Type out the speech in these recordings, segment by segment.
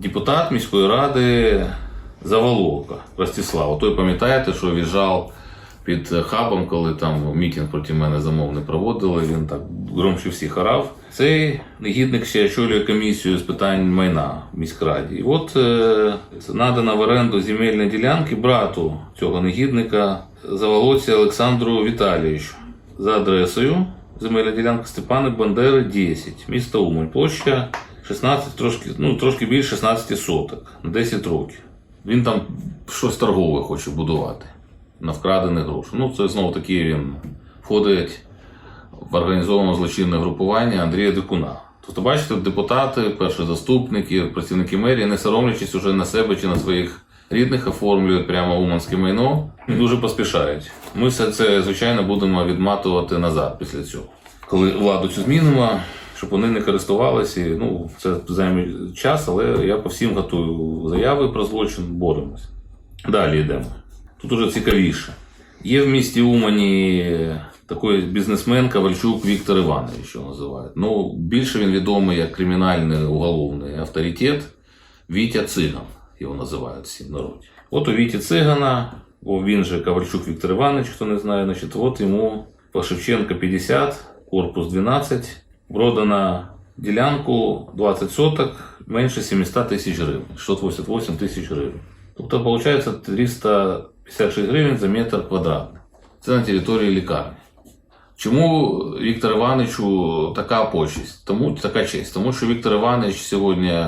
депутат міської ради Заволока Ростислав. Той пам'ятаєте, що в'їжджав під хабом, коли там мітинг проти мене замовний проводили. Він так громче всіх орав. Цей негідник ще очолює комісію з питань майна в міськраді. І от е, надана в оренду земельні ділянки брату цього негідника Заволоці Олександру Віталійовичу за адресою земельна ділянка Степани Бандери 10, місто Умань. Площа 16, трошки, ну, трошки більше 16 соток на 10 років. Він там щось торгове хоче будувати на вкрадених грошей. Ну, це знову таки він входить в організоване злочинне групування Андрія Дикуна. Тобто, бачите, депутати, перші заступники, працівники мерії, не соромлячись уже на себе чи на своїх рідних, оформлюють прямо уманське майно і дуже поспішають. Ми все це, звичайно, будемо відматувати назад після цього. Коли владу цю змінимо, щоб вони не користувалися, ну, це займе час, але я по всім готую заяви про злочин, боремось. Далі йдемо. Тут уже цікавіше. Є в місті Умані такий бізнесмен Ковальчук Віктор Іванович, його називають. Ну, більше він відомий як кримінальний уголовний авторитет Вітя Циган, його називають всі в народі. От у Віті Цигана, о, він же Ковальчук Віктор Іванович, хто не знає, значить, от йому по Шевченка 50, корпус 12, продана ділянку 20 соток менше 700 тисяч гривень, 688 тисяч гривень. Тобто, виходить 356 гривень за метр квадратний. Це на території лікарні. Чому Віктор Івановичу така почесть? Тому така честь. Тому що Віктор Іванович сьогодні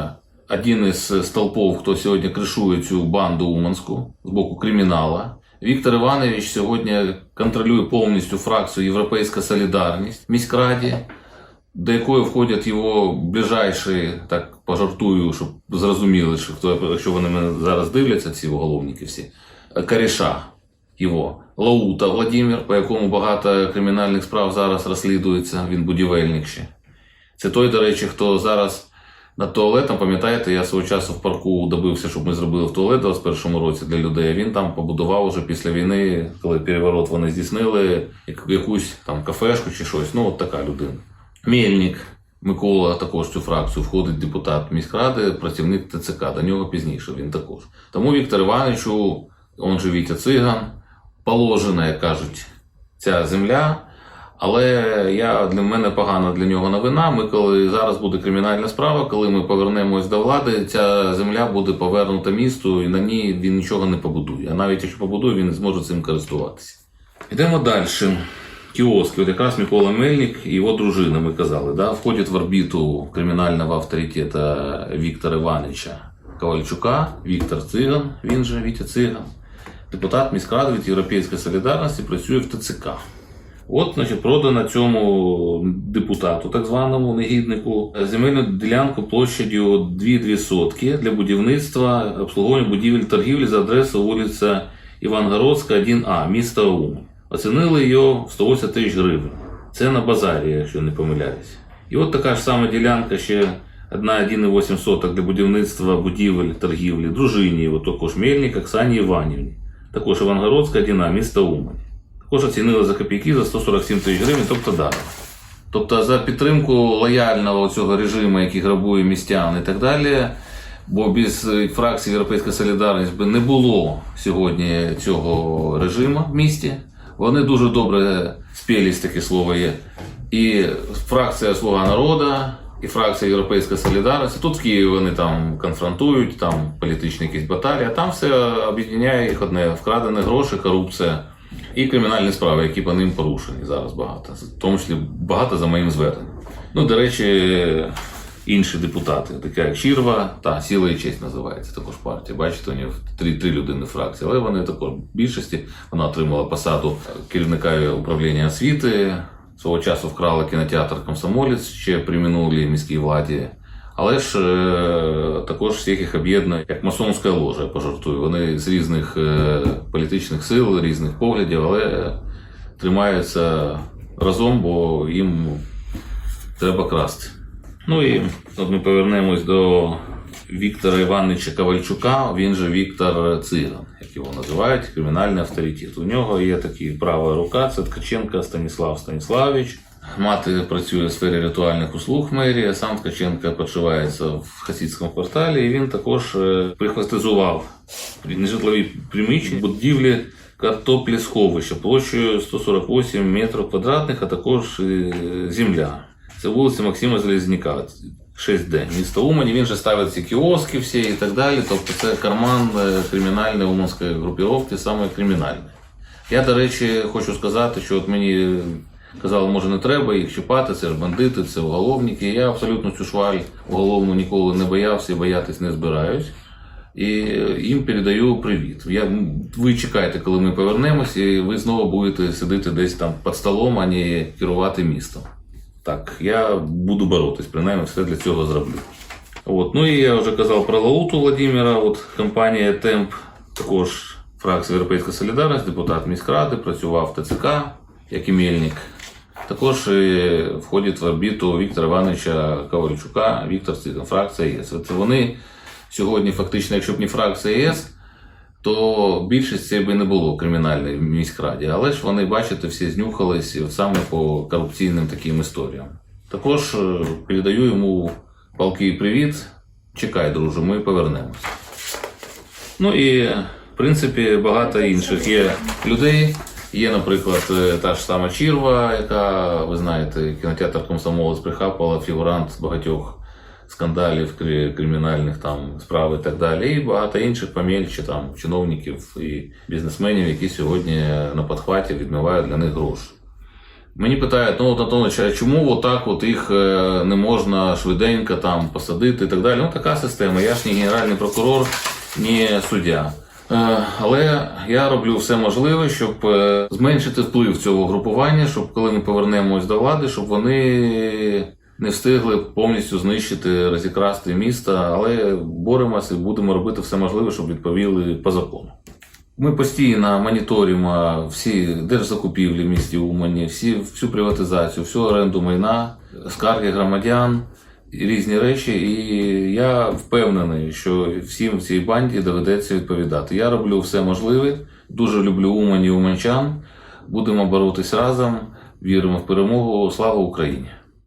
один із столпов, хто сьогодні кришує цю банду Уманську з боку кримінала. Віктор Іванович сьогодні контролює повністю фракцію Європейська Солідарність в міськраді, До якої входять його ближайші, так пожартую, щоб зрозуміли, що хто, якщо вони мене зараз дивляться, ці уголовники всі, коріша його. Лаута Владимир, по якому багато кримінальних справ зараз розслідується, він будівельник ще. Це той, до речі, хто зараз над туалетом, пам'ятаєте, я свого часу в парку добився, щоб ми зробили в туалет у 21-му році для людей. Він там побудував уже після війни, коли переворот вони здійснили, якусь там кафешку чи щось. Ну, от така людина. Мельник Микола також цю фракцію входить депутат міськради, працівник ТЦК. До нього пізніше він також. Тому Віктор Івановичу, он же Вітя Циган, положена, як кажуть, ця земля. Але я для мене погана для нього новина. Ми коли зараз буде кримінальна справа, коли ми повернемось до влади, ця земля буде повернута місту, і на ній він нічого не побудує. А навіть якщо побудує, він не зможе цим користуватися. Йдемо далі. Кіоски, от якраз Микола Мельник і його дружина, ми казали, да, входять в орбіту кримінального авторитета Віктора Івановича Ковальчука, Віктор Циган, він же Вітя Циган, депутат міськради від Європейської солідарності, працює в ТЦК. От, значить, продано цьому депутату, так званому негіднику, земельну ділянку площадю 2 сотки для будівництва обслуговування будівель торгівлі за адресою вулиця Івангородська, 1А, міста Умань. Оцінили його в 180 тисяч гривень. Це на базарі, якщо не помиляюсь. І от така ж сама ділянка ще одна 1,8 соток для будівництва будівель торгівлі, дружині, от також Мельник Оксані Іванівні. Також Івангородська 1А, місто Умань. Також оцінили за копійки за 147 тисяч гривень, тобто даром. Тобто за підтримку лояльного цього режиму, який грабує містян і так далі. Бо без фракції Європейська Солідарність би не було сьогодні цього режиму в місті. Вони дуже добре спілість, таке слово є. І фракція Слуга народу, і фракція Європейська Солідарність. Тут в Києві вони там конфронтують, там політичні якісь баталії, а там все об'єднає їх одне вкрадені гроші, корупція і кримінальні справи, які по ним порушені зараз багато. В тому числі багато за моїм зверненням. Ну, до речі, інші депутати, така як Щірва, та сіла і честь називається також партія. Бачите, у нього три, три людини фракції, але вони також в більшості. Вона отримала посаду керівника управління освіти. Свого часу вкрала кінотеатр Комсомолець ще при минулій міській владі. Але ж е, також всіх їх об'єднує як масонська ложа, я пожартую. Вони з різних е, політичних сил, різних поглядів, але тримаються разом, бо їм треба красти. Ну і от ми повернемось до Віктора Івановича Ковальчука, він же Віктор Циган, як його називають, кримінальний авторитет. У нього є такий права рука, це Ткаченко Станіслав Станіславович. Мати працює в сфері ритуальних услуг мерії, а сам Ткаченко почувається в хасідському кварталі, і він також е, прихватизував нежитлові приміщення, будівлі картоплі сховища площею 148 метрів квадратних, а також е, земля. Це вулиця Максима Залізняка, 6D. Місто Умані. Він же ставить ці кіоски всі і так далі. Тобто це карман е, кримінальної уманської групіровки, саме кримінальної. Я, до речі, хочу сказати, що от мені казали, може не треба їх чіпати, це ж бандити, це уголовники. Я абсолютно цю шваль уголовну ніколи не боявся і боятись не збираюсь. І їм передаю привіт. Я, ви чекайте, коли ми повернемось, і ви знову будете сидіти десь там під столом, а не керувати містом. Так, я буду боротись, принаймні все для цього зроблю. От. Ну і я вже казав про Лауту Владимира, от компанія Темп, також фракція Європейська Солідарність, депутат міськради, працював в ТЦК, як і Мельник. Також е, входить в орбіту Віктора Івановича Ковальчука, Віктор фракція ЄС. Це вони сьогодні, фактично, якщо б не фракція ЄС, то більшість би не було кримінальної в міськраді. Але ж вони, бачите, всі знюхались саме по корупційним таким історіям. Також е, передаю йому палкий привіт. Чекай, друже, ми повернемось. Ну і в принципі багато інших є людей. Є, наприклад, е, та ж сама Чірва, яка, ви знаєте, кінотеатр Комсомолець прихапала фігурант багатьох скандалів кримінальних там справ і так далі. І багато інших помельче там чиновників і бізнесменів, які сьогодні на подхваті відмивають для них гроші. Мені питають, ну от Антонович, а чому отак от їх е, не можна швиденько там посадити і так далі? Ну така система. Я ж не генеральний прокурор, не суддя. Е, Але я роблю все можливе, щоб е, зменшити вплив цього групування, щоб коли ми повернемось до влади, щоб вони не встигли повністю знищити, розікрасти місто, але боремося і будемо робити все можливе, щоб відповіли по закону. Ми постійно моніторимо всі держзакупівлі в місті Умані, всі, всю приватизацію, всю оренду майна, скарги громадян, і різні речі. І я впевнений, що всім в цій банді доведеться відповідати. Я роблю все можливе, дуже люблю Умані і уманчан. Будемо боротись разом, віримо в перемогу. Слава Україні!